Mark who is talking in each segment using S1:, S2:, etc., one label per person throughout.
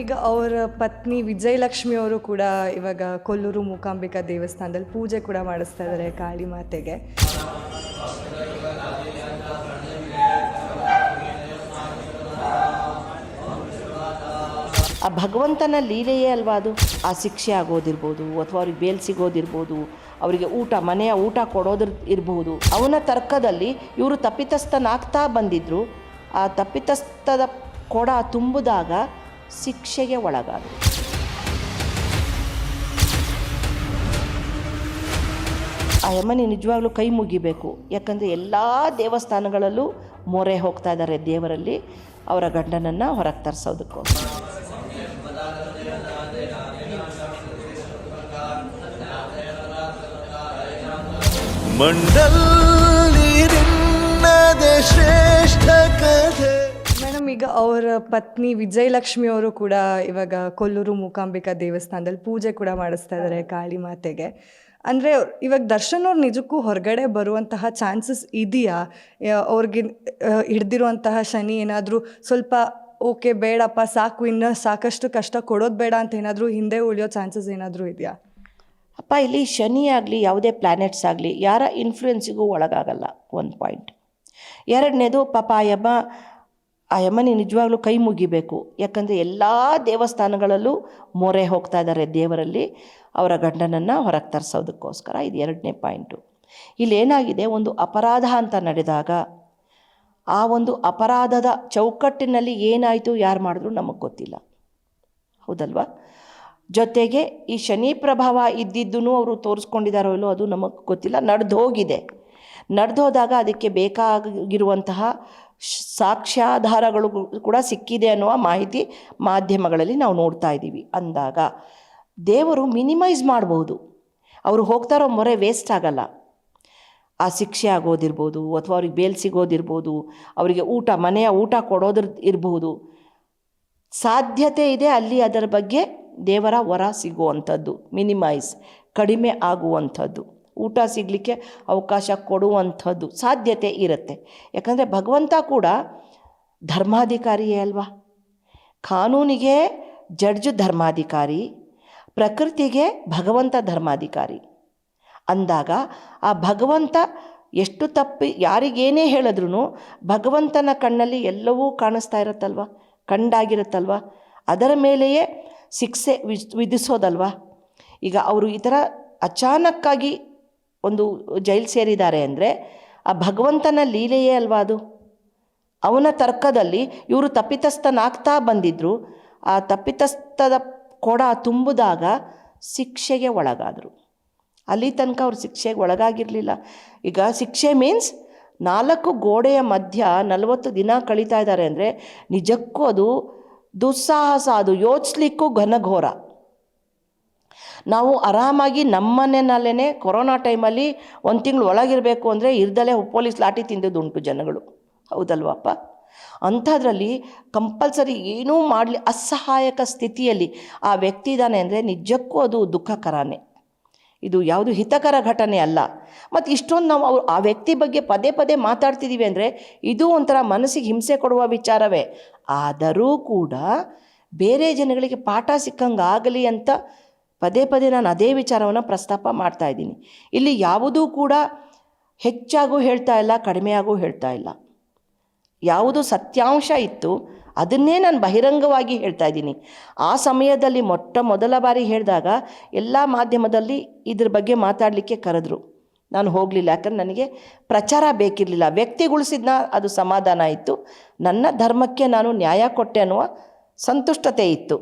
S1: ಈಗ ಅವರ ಪತ್ನಿ ವಿಜಯಲಕ್ಷ್ಮಿ ಅವರು ಕೂಡ ಇವಾಗ ಕೊಲ್ಲೂರು ಮೂಕಾಂಬಿಕಾ ದೇವಸ್ಥಾನದಲ್ಲಿ ಪೂಜೆ ಕೂಡ ಮಾಡಿಸ್ತಾ ಇದ್ದಾರೆ ಕಾಳಿ ಮಾತೆಗೆ.
S2: ಆ ಭಗವಂತನ ಲೀಲೆಯೇ ಅಲ್ವಾ ಅದು? ಆ ಶಿಕ್ಷೆ ಆಗೋದಿರ್ಬೋದು, ಅಥವಾ ಅವ್ರಿಗೆ ಬೇಲ್ ಸಿಗೋದಿರ್ಬೋದು, ಅವರಿಗೆ ಊಟ, ಮನೆಯ ಊಟ ಕೊಡೋದ್ರ ಇರಬಹುದು ಅವನ ತರ್ಕದಲ್ಲಿ ಇವರು ತಪ್ಪಿತಸ್ಥನಾಗ್ತಾ ಬಂದಿದ್ರು. ಆ ತಪ್ಪಿತಸ್ಥದ ಕೊಡ ತುಂಬಿದಾಗ ಶಿಕ್ಷೆಗೆ ಒಳಗಾದರು ಆ ಯಮನಿ ನಿಜವಾಗ್ಲೂ ಕೈ ಮುಗಿಬೇಕು. ಯಾಕಂದರೆ ಎಲ್ಲ ದೇವಸ್ಥಾನಗಳಲ್ಲೂ ಮೊರೆ ಹೋಗ್ತಾ ಇದ್ದಾರೆ ದೇವರಲ್ಲಿ. ಅವರ ಗಂಡನನ್ನು ಹೊರಗೆ
S3: ತರಿಸೋದಕ್ಕೂ. ಮಂಡಲ್ ಶ್ರೇಷ್ಠ ಕಥೆ.
S1: ಈಗ ಅವರ ಪತ್ನಿ ವಿಜಯಲಕ್ಷ್ಮಿ ಅವರು ಕೂಡ ಇವಾಗ ಕೊಲ್ಲೂರು ಮೂಕಾಂಬಿಕಾ ದೇವಸ್ಥಾನದಲ್ಲಿ ಪೂಜೆ ಕೂಡ ಮಾಡಿಸ್ತಾ ಇದ್ದಾರೆ ಕಾಳಿ ಮಾತೆಗೆ. ಅಂದರೆ ಇವಾಗ ದರ್ಶನ್ ಅವ್ರು ನಿಜಕ್ಕೂ ಹೊರಗಡೆ ಬರುವಂತಹ ಚಾನ್ಸಸ್ ಇದೆಯಾ? ಅವ್ರಿಗೆ ಹಿಡ್ದಿರುವಂತಹ ಶನಿ ಏನಾದರೂ ಸ್ವಲ್ಪ ಓಕೆ, ಬೇಡಪ್ಪ, ಸಾಕು, ಇನ್ನು ಸಾಕಷ್ಟು ಕಷ್ಟ ಕೊಡೋದು ಬೇಡ ಅಂತ ಏನಾದರೂ ಹಿಂದೆ ಉಳಿಯೋ ಚಾನ್ಸಸ್ ಏನಾದರೂ ಇದೆಯಾ?
S2: ಅಪ್ಪ, ಇಲ್ಲಿ ಶನಿ ಆಗಲಿ, ಯಾವುದೇ ಪ್ಲ್ಯಾನೆಟ್ಸ್ ಆಗಲಿ, ಯಾರ ಇನ್ಫ್ಲುಯೆನ್ಸಿಗೂ ಒಳಗಾಗಲ್ಲ ಒಂದು ಪಾಯಿಂಟ್ ಎರಡನೇದು ಪಾಪ ಯಮ್ಮ ಯಮ ಆ ಯಮನಿ ನಿಜವಾಗ್ಲೂ ಕೈ ಮುಗಿಬೇಕು. ಯಾಕಂದರೆ ಎಲ್ಲ ದೇವಸ್ಥಾನಗಳಲ್ಲೂ ಮೊರೆ ಹೋಗ್ತಾ ಇದ್ದಾರೆ ದೇವರಲ್ಲಿ. ಅವರ ಗಂಡನನ್ನು ಹೊರಗೆ ತರಿಸೋದಕ್ಕೋಸ್ಕರ ಇದು ಎರಡನೇ ಪಾಯಿಂಟು ಇಲ್ಲೇನಾಗಿದೆ ಒಂದು ಅಪರಾಧ ಅಂತ ನಡೆದಾಗ ಆ ಒಂದು ಅಪರಾಧದ ಚೌಕಟ್ಟಿನಲ್ಲಿ ಏನಾಯಿತು, ಯಾರು ಮಾಡಿದ್ರು ನಮಗೆ ಗೊತ್ತಿಲ್ಲ. ಹೌದಲ್ವಾ? ಜೊತೆಗೆ ಈ ಶನಿ ಪ್ರಭಾವ ಇದ್ದಿದ್ದೂ ಅವರು ತೋರಿಸ್ಕೊಂಡಿದ್ದಾರೋ ಇಲ್ಲೋ ಅದು ನಮಗೆ ಗೊತ್ತಿಲ್ಲ. ನಡೆದು ಹೋಗಿದೆ ನಡೆದು ಹೋದಾಗ ಅದಕ್ಕೆ ಬೇಕಾಗಿರುವಂತಹ ಸಾಕ್ಷ್ಯಾಧಾರಗಳು ಕೂಡ ಸಿಕ್ಕಿದೆ ಅನ್ನುವ ಮಾಹಿತಿ ಮಾಧ್ಯಮಗಳಲ್ಲಿ ನಾವು ನೋಡ್ತಾ ಇದ್ದೀವಿ. ಅಂದಾಗ ದೇವರು ಮಿನಿಮೈಸ್ ಮಾಡ್ಬೋದು. ಅವರು ಹೋಗ್ತಾರೋ ಮೊರೆ ವೇಸ್ಟ್ ಆಗಲ್ಲ. ಆ ಶಿಕ್ಷೆ ಆಗೋದಿರ್ಬೋದು ಅಥವಾ ಅವ್ರಿಗೆ ಬೇಲ್ ಸಿಗೋದಿರ್ಬೋದು, ಅವರಿಗೆ ಊಟ, ಮನೆಯ ಊಟ ಕೊಡೋದ್ರ ಇರಬಹುದು ಸಾಧ್ಯತೆ ಇದೆ ಅಲ್ಲಿ ಅದರ ಬಗ್ಗೆ ದೇವರ ವರ ಸಿಗುವಂಥದ್ದು, ಮಿನಿಮೈಸ್, ಕಡಿಮೆ ಆಗುವಂಥದ್ದು. ಊಟ ಸಿಗಲಿಕ್ಕೆ ಅವಕಾಶ ಕೊಡುವಂಥದ್ದು ಸಾಧ್ಯತೆ ಇರುತ್ತೆ. ಯಾಕಂದರೆ ಭಗವಂತ ಕೂಡ ಧರ್ಮಾಧಿಕಾರಿಯೇ ಅಲ್ವಾ? ಕಾನೂನಿಗೆ ಜಡ್ಜು ಧರ್ಮಾಧಿಕಾರಿ, ಪ್ರಕೃತಿಗೆ ಭಗವಂತ ಧರ್ಮಾಧಿಕಾರಿ. ಅಂದಾಗ ಆ ಭಗವಂತ ಎಷ್ಟು ತಪ್ಪಿ, ಯಾರಿಗೇನೇ ಹೇಳಿದ್ರೂ ಭಗವಂತನ ಕಣ್ಣಲ್ಲಿ ಎಲ್ಲವೂ ಕಾಣಿಸ್ತಾ ಇರುತ್ತಲ್ವ? ಕಂಡಾಗಿರುತ್ತಲ್ವ? ಅದರ ಮೇಲೆಯೇ ಶಿಕ್ಷೆ ವಿಧಿಸೋದಲ್ವ? ಈಗ ಅವರು ಈ ಥರ ಅಚಾನಕ್ಕಾಗಿ ಒಂದು ಜೈಲು ಸೇರಿದ್ದಾರೆ ಅಂದರೆ ಆ ಭಗವಂತನ ಲೀಲೆಯೇ ಅಲ್ವಾ ಅದು? ಅವನ ತರ್ಕದಲ್ಲಿ ಇವರು ತಪ್ಪಿತಸ್ಥನಾಗ್ತಾ ಬಂದಿದ್ರು. ಆ ತಪ್ಪಿತಸ್ಥದ ಕೊಡ ತುಂಬಿದಾಗ ಶಿಕ್ಷೆಗೆ ಒಳಗಾದರು. ಅಲ್ಲಿ ತನಕ ಅವ್ರು ಶಿಕ್ಷೆಗೆ ಒಳಗಾಗಿರಲಿಲ್ಲ. ಈಗ ಶಿಕ್ಷೆ ಮೀನ್ಸ್ ನಾಲ್ಕು ಗೋಡೆಯ ಮಧ್ಯ ನಲವತ್ತು ದಿನ ಕಳೀತಾ ಇದ್ದಾರೆ ಅಂದರೆ ನಿಜಕ್ಕೂ ಅದು ದುಸ್ಸಾಹಸ, ಅದು ಯೋಚಿಸ್ಲಿಕ್ಕೂ ಘನಘೋರ. ನಾವು ಆರಾಮಾಗಿ ನಮ್ಮನೆಯಲ್ಲೇ ಕೊರೋನಾ ಟೈಮಲ್ಲಿ ಒಂದು ತಿಂಗಳು ಒಳಗಿರಬೇಕು ಅಂದರೆ ಇರ್ದಲೇ ಪೊಲೀಸ್ ಲಾಠಿ ತಿಂದಿದ್ದುಂಟು ಜನಗಳು. ಹೌದಲ್ವಪ್ಪ ಅಂಥದ್ರಲ್ಲಿ ಕಂಪಲ್ಸರಿ ಏನೂ ಮಾಡಲಿ, ಅಸಹಾಯಕ ಸ್ಥಿತಿಯಲ್ಲಿ ಆ ವ್ಯಕ್ತಿ ಇದ್ದಾನೆ ಅಂದರೆ ನಿಜಕ್ಕೂ ಅದು ದುಃಖಕರನೇ. ಇದು ಯಾವುದು ಹಿತಕರ ಘಟನೆ ಅಲ್ಲ. ಮತ್ತು ಇಷ್ಟೊಂದು ನಾವು ಅವ್ರು, ಆ ವ್ಯಕ್ತಿ ಬಗ್ಗೆ ಪದೇ ಪದೇ ಮಾತಾಡ್ತಿದ್ದೀವಿ ಅಂದರೆ ಇದು ಒಂಥರ ಮನಸ್ಸಿಗೆ ಹಿಂಸೆ ಕೊಡುವ ವಿಚಾರವೇ. ಆದರೂ ಕೂಡ ಬೇರೆ ಜನಗಳಿಗೆ ಪಾಠ ಸಿಕ್ಕಂಗೆ ಆಗಲಿ ಅಂತ ಪದೇ ಪದೇ ನಾನು ಅದೇ ವಿಚಾರವನ್ನು ಪ್ರಸ್ತಾಪ ಮಾಡ್ತಾ ಇದ್ದೀನಿ. ಇಲ್ಲಿ ಯಾವುದೂ ಕೂಡ ಹೆಚ್ಚಾಗೂ ಹೇಳ್ತಾ ಇಲ್ಲ, ಕಡಿಮೆಯಾಗೂ ಹೇಳ್ತಾ ಇಲ್ಲ. ಯಾವುದು ಸತ್ಯಾಂಶ ಇತ್ತು, ಅದನ್ನೇ ನಾನು ಬಹಿರಂಗವಾಗಿ ಹೇಳ್ತಾ ಇದ್ದೀನಿ. ಆ ಸಮಯದಲ್ಲಿ ಮೊಟ್ಟ ಮೊದಲ ಬಾರಿ ಹೇಳಿದಾಗ ಎಲ್ಲ ಮಾಧ್ಯಮದಲ್ಲಿ ಇದ್ರ ಬಗ್ಗೆ ಮಾತಾಡಲಿಕ್ಕೆ ಕರೆದ್ರು. ನಾನು ಹೋಗಲಿಲ್ಲ, ಯಾಕಂದ್ರೆ ನನಗೆ ಪ್ರಚಾರ ಬೇಕಿರಲಿಲ್ಲ. ವ್ಯಕ್ತಿಗೊಳಿಸಿದ್ನ ಅದು ಸಮಾಧಾನ ಇತ್ತು. ನನ್ನ ಧರ್ಮಕ್ಕೆ ನಾನು ನ್ಯಾಯ ಕೊಟ್ಟೆ ಅನ್ನುವ ಸಂತುಷ್ಟತೆ ಇತ್ತು.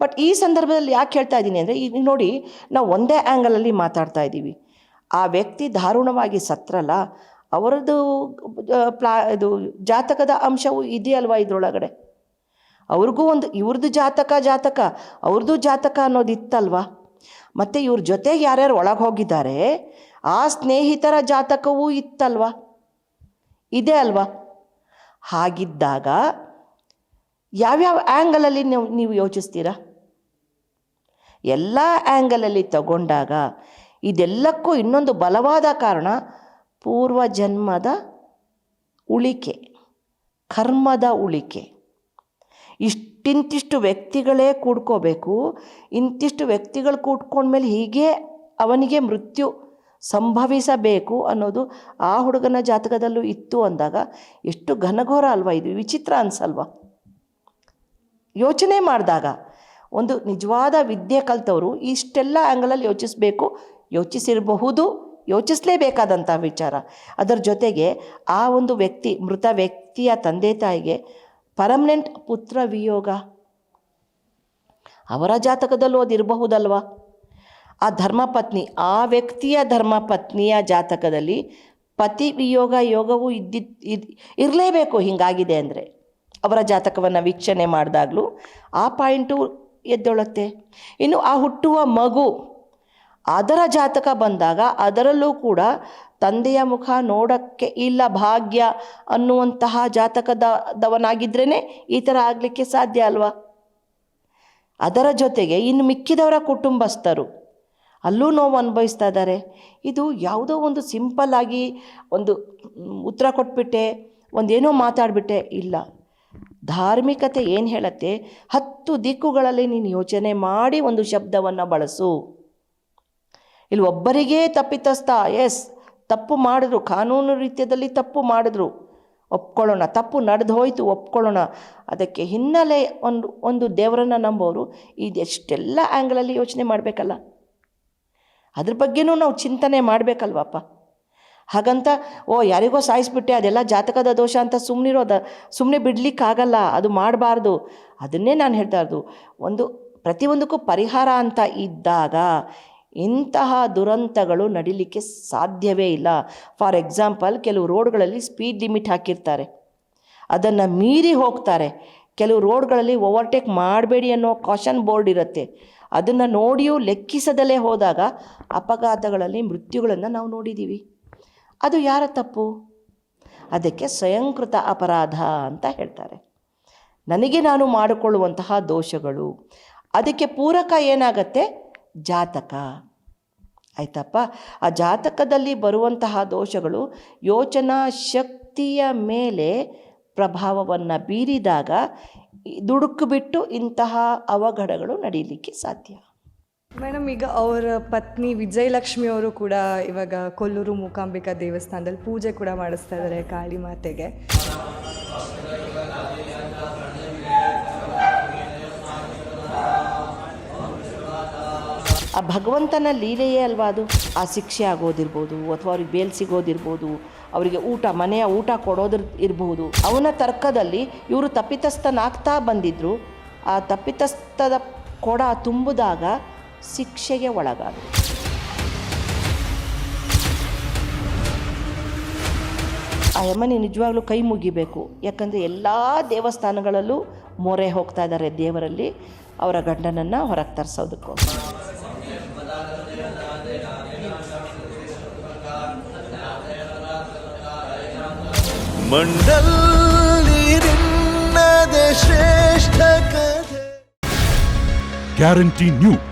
S2: ಬಟ್ ಈ ಸಂದರ್ಭದಲ್ಲಿ ಯಾಕೆ ಹೇಳ್ತಾ ಇದ್ದೀನಿ ಅಂದರೆ ಈಗ ನೋಡಿ ನಾವು ಒಂದೇ ಆ್ಯಂಗಲಲ್ಲಿ ಮಾತಾಡ್ತಾ ಇದ್ದೀವಿ. ಆ ವ್ಯಕ್ತಿ ದಾರುಣವಾಗಿ ಸತ್ರಲ್ಲ. ಅವರದ್ದು ಪ್ಲಾ, ಇದು ಜಾತಕದ ಅಂಶವು ಇದೆಯಲ್ವಾ ಇದರೊಳಗಡೆ? ಅವ್ರಿಗೂ ಒಂದು, ಇವ್ರದ್ದು ಜಾತಕ ಜಾತಕ, ಅವ್ರದ್ದು ಜಾತಕ ಅನ್ನೋದು ಇತ್ತಲ್ವಾ ಮತ್ತು ಇವ್ರ ಜೊತೆಗೆ ಯಾರ್ಯಾರು ಒಳಗೆ ಹೋಗಿದ್ದಾರೆ, ಆ ಸ್ನೇಹಿತರ ಜಾತಕವೂ ಇತ್ತಲ್ವಾ? ಇದೆ ಅಲ್ವಾ? ಹಾಗಿದ್ದಾಗ ಯಾವ್ಯಾವ ಆ್ಯಂಗಲಲ್ಲಿ ನೀವು ನೀವು ಯೋಚಿಸ್ತೀರಾ? ಎಲ್ಲ ಆ್ಯಂಗಲಲ್ಲಿ ತಗೊಂಡಾಗ ಇದೆಲ್ಲಕ್ಕೂ ಇನ್ನೊಂದು ಬಲವಾದ ಕಾರಣ ಪೂರ್ವ ಜನ್ಮದ ಉಳಿಕೆ, ಕರ್ಮದ ಉಳಿಕೆ. ಇಷ್ಟು ಇಷ್ಟಿಂತಿಷ್ಟು ವ್ಯಕ್ತಿಗಳೇ ಕೂಡ್ಕೋಬೇಕು, ಇಂತಿಷ್ಟು ವ್ಯಕ್ತಿಗಳು ಕೂಡ್ಕೊಂಡ್ಮೇಲೆ ಹೀಗೆ ಅವನಿಗೆ ಮೃತ್ಯು ಸಂಭವಿಸಬೇಕು ಅನ್ನೋದು ಆ ಹುಡುಗನ ಜಾತಕದಲ್ಲೂ ಇತ್ತು ಅಂದಾಗ ಎಷ್ಟು ಘನಘೋರ ಅಲ್ವಾ ಇದು, ವಿಚಿತ್ರ ಅನ್ಸಲ್ವಾ? ಯೋಚನೆ ಮಾಡಿದಾಗ ಒಂದು ನಿಜವಾದ ವಿದ್ಯೆ ಕಲಿತವರು ಇಷ್ಟೆಲ್ಲ ಆ್ಯಂಗಲಲ್ಲಿ ಯೋಚಿಸಬೇಕು, ಯೋಚಿಸಿರಬಹುದು, ಯೋಚಿಸಲೇಬೇಕಾದಂಥ ವಿಚಾರ. ಅದರ ಜೊತೆಗೆ ಆ ಒಂದು ವ್ಯಕ್ತಿ, ಮೃತ ವ್ಯಕ್ತಿಯ ತಂದೆ ತಾಯಿಗೆ ಪರ್ಮನೆಂಟ್ ಪುತ್ರ ವಿಯೋಗ. ಅವರ ಜಾತಕದಲ್ಲೂ ಅದಿರಬಹುದಲ್ವಾ ಆ ಧರ್ಮಪತ್ನಿ, ಆ ವ್ಯಕ್ತಿಯ ಧರ್ಮಪತ್ನಿಯ ಜಾತಕದಲ್ಲಿ ಪತಿ ವಿಯೋಗ ಯೋಗವು ಇದ್ದಿದ್ದು ಇದ್, ಇರಲೇಬೇಕು, ಹಿಂಗಾಗಿದೆ ಅಂದರೆ. ಅವರ ಜಾತಕವನ್ನು ವೀಕ್ಷಣೆ ಮಾಡಿದಾಗಲೂ ಆ ಪಾಯಿಂಟು ಎದ್ದೊಳತ್ತೆ. ಇನ್ನು ಆ ಹುಟ್ಟುವ ಮಗು ಅದರ ಜಾತಕ ಬಂದಾಗ ಅದರಲ್ಲೂ ಕೂಡ ತಂದೆಯ ಮುಖ ನೋಡೋಕ್ಕೆ ಇಲ್ಲ, ಭಾಗ್ಯ ಅನ್ನುವಂತಹ ಜಾತಕದವನಾಗಿದ್ರೇ ಈ ಥರ ಆಗಲಿಕ್ಕೆ ಸಾಧ್ಯ ಅಲ್ವಾ? ಅದರ ಜೊತೆಗೆ ಇನ್ನು ಮಿಕ್ಕಿದವರ ಕುಟುಂಬಸ್ಥರು ಅಲ್ಲೂ ನೋವು ಅನುಭವಿಸ್ತಾ ಇದ್ದಾರೆ. ಇದು ಯಾವುದೋ ಒಂದು ಸಿಂಪಲ್ ಆಗಿ ಒಂದು ಉತ್ತರ ಕೊಟ್ಬಿಟ್ಟೆ, ಒಂದೇನೋ ಮಾತಾಡಿಬಿಟ್ಟೆ, ಇಲ್ಲ. ಧಾರ್ಮಿಕತೆ ಏನು ಹೇಳತ್ತೆ? ಹತ್ತು ದಿಕ್ಕುಗಳಲ್ಲಿ ನೀನು ಯೋಚನೆ ಮಾಡಿ ಒಂದು ಶಬ್ದವನ್ನು ಬಳಸು. ಇಲ್ಲಿ ಒಬ್ಬರಿಗೇ ತಪ್ಪಿತಸ್ಥ ಎಸ್ ತಪ್ಪು ಮಾಡಿದ್ರು, ಕಾನೂನು ರೀತಿಯಲ್ಲಿ ತಪ್ಪು ಮಾಡಿದ್ರು, ಒಪ್ಕೊಳ್ಳೋಣ, ತಪ್ಪು ನಡೆದು ಹೋಯಿತು, ಒಪ್ಕೊಳ್ಳೋಣ. ಅದಕ್ಕೆ ಹಿನ್ನೆಲೆ ಒಂದು ಒಂದು ದೇವರನ್ನು ನಂಬೋರು, ಇದೆಷ್ಟೆಲ್ಲ ಆ್ಯಂಗಲಲ್ಲಿ ಯೋಚನೆ ಮಾಡಬೇಕಲ್ಲ? ಅದ್ರ ಬಗ್ಗೆನೂ ನಾವು ಚಿಂತನೆ ಮಾಡಬೇಕಲ್ವಪ್ಪ? ಹಾಗಂತ, ಓ, ಯಾರಿಗೋ ಸಾಯಿಸ್ಬಿಟ್ಟೆ, ಅದೆಲ್ಲ ಜಾತಕದ ದೋಷ ಅಂತ ಸುಮ್ಮನಿರೋದ ಸುಮ್ಮನೆ ಬಿಡಲಿಕ್ಕಾಗಲ್ಲ, ಅದು ಮಾಡಬಾರ್ದು. ಅದನ್ನೇ ನಾನು ಹೇಳ್ತಾ ಇರೋದು. ಒಂದು, ಪ್ರತಿಯೊಂದಕ್ಕೂ ಪರಿಹಾರ ಅಂತ ಇದ್ದಾಗ ಇಂತಹ ದುರಂತಗಳು ನಡಿಲಿಕ್ಕೆ ಸಾಧ್ಯವೇ ಇಲ್ಲ. ಫಾರ್ ಎಕ್ಸಾಂಪಲ್, ಕೆಲವು ರೋಡ್ಗಳಲ್ಲಿ ಸ್ಪೀಡ್ ಲಿಮಿಟ್ ಹಾಕಿರ್ತಾರೆ. ಅದನ್ನು ಮೀರಿ ಹೋಗ್ತಾರೆ. ಕೆಲವು ರೋಡ್ಗಳಲ್ಲಿ ಓವರ್ಟೇಕ್ ಮಾಡಬೇಡಿ ಅನ್ನೋ ಕಾಷನ್ ಬೋರ್ಡ್ ಇರುತ್ತೆ. ಅದನ್ನು ನೋಡಿಯೂ ಲೆಕ್ಕಿಸದಲ್ಲೇ ಹೋದಾಗ ಅಪಘಾತಗಳಲ್ಲಿ ಮೃತ್ಯುಗಳನ್ನು ನಾವು ನೋಡಿದ್ದೀವಿ ಅದು ಯಾರ ತಪ್ಪು? ಅದಕ್ಕೆ ಸ್ವಯಂಕೃತ ಅಪರಾಧ ಅಂತ ಹೇಳ್ತಾರೆ. ನನಗೆ ನಾನು ಮಾಡಿಕೊಳ್ಳುವಂತಹ ದೋಷಗಳು, ಅದಕ್ಕೆ ಪೂರಕ ಏನಾಗತ್ತೆ? ಜಾತಕ. ಆಯ್ತಪ್ಪ? ಆ ಜಾತಕದಲ್ಲಿ ಬರುವಂತಹ ದೋಷಗಳು ಯೋಚನಾ ಶಕ್ತಿಯ ಮೇಲೆ ಪ್ರಭಾವವನ್ನು ಬೀರಿದಾಗ ದುಡುಕು ಬಿಟ್ಟು ಇಂತಹ ಅವಘಡಗಳು ನಡೀಲಿಕ್ಕೆ ಸಾಧ್ಯ.
S1: ಮೇಡಮ್, ಈಗ ಅವರ ಪತ್ನಿ ವಿಜಯಲಕ್ಷ್ಮಿ ಅವರು ಕೂಡ ಇವಾಗ ಕೊಲ್ಲೂರು ಮೂಕಾಂಬಿಕಾ ದೇವಸ್ಥಾನದಲ್ಲಿ ಪೂಜೆ ಕೂಡ ಮಾಡಿಸ್ತಾ ಇದ್ದಾರೆ ಕಾಳಿ ಮಾತೆಗೆ.
S2: ಆ ಭಗವಂತನ ಲೀಲೆಯೇ ಅಲ್ವಾ ಅದು? ಆ ಶಿಕ್ಷೆ ಆಗೋದಿರ್ಬೋದು, ಅಥವಾ ಅವ್ರಿಗೆ ಬೇಲ್ ಸಿಗೋದಿರ್ಬೋದು, ಅವರಿಗೆ ಊಟ, ಮನೆಯ ಊಟ ಕೊಡೋದ್ರ ಇರಬಹುದು ಅವನ ತರ್ಕದಲ್ಲಿ ಇವರು ತಪ್ಪಿತಸ್ಥನಾಗ್ತಾ ಬಂದಿದ್ರು. ಆ ತಪ್ಪಿತಸ್ಥದ ಕೊಡ ತುಂಬಿದಾಗ ಶಿಕ್ಷೆಗೆ ಒಳಗಾದರು ಆ ಯಮನಿ ನಿಜವಾಗ್ಲೂ ಕೈ ಮುಗಿಬೇಕು. ಯಾಕಂದರೆ ಎಲ್ಲ ದೇವಸ್ಥಾನಗಳಲ್ಲೂ ಮೊರೆ ಹೋಗ್ತಾ ಇದ್ದಾರೆ ದೇವರಲ್ಲಿ. ಅವರ ಗಂಡನನ್ನು ಹೊರಗೆ ತರಿಸೋದಕ್ಕೋಸ್ಕರ
S3: ಮಂಡಲ್ ಶ್ರೇಷ್ಠ
S4: ಗ್ಯಾರಂಟಿ ನ್ಯೂಸ್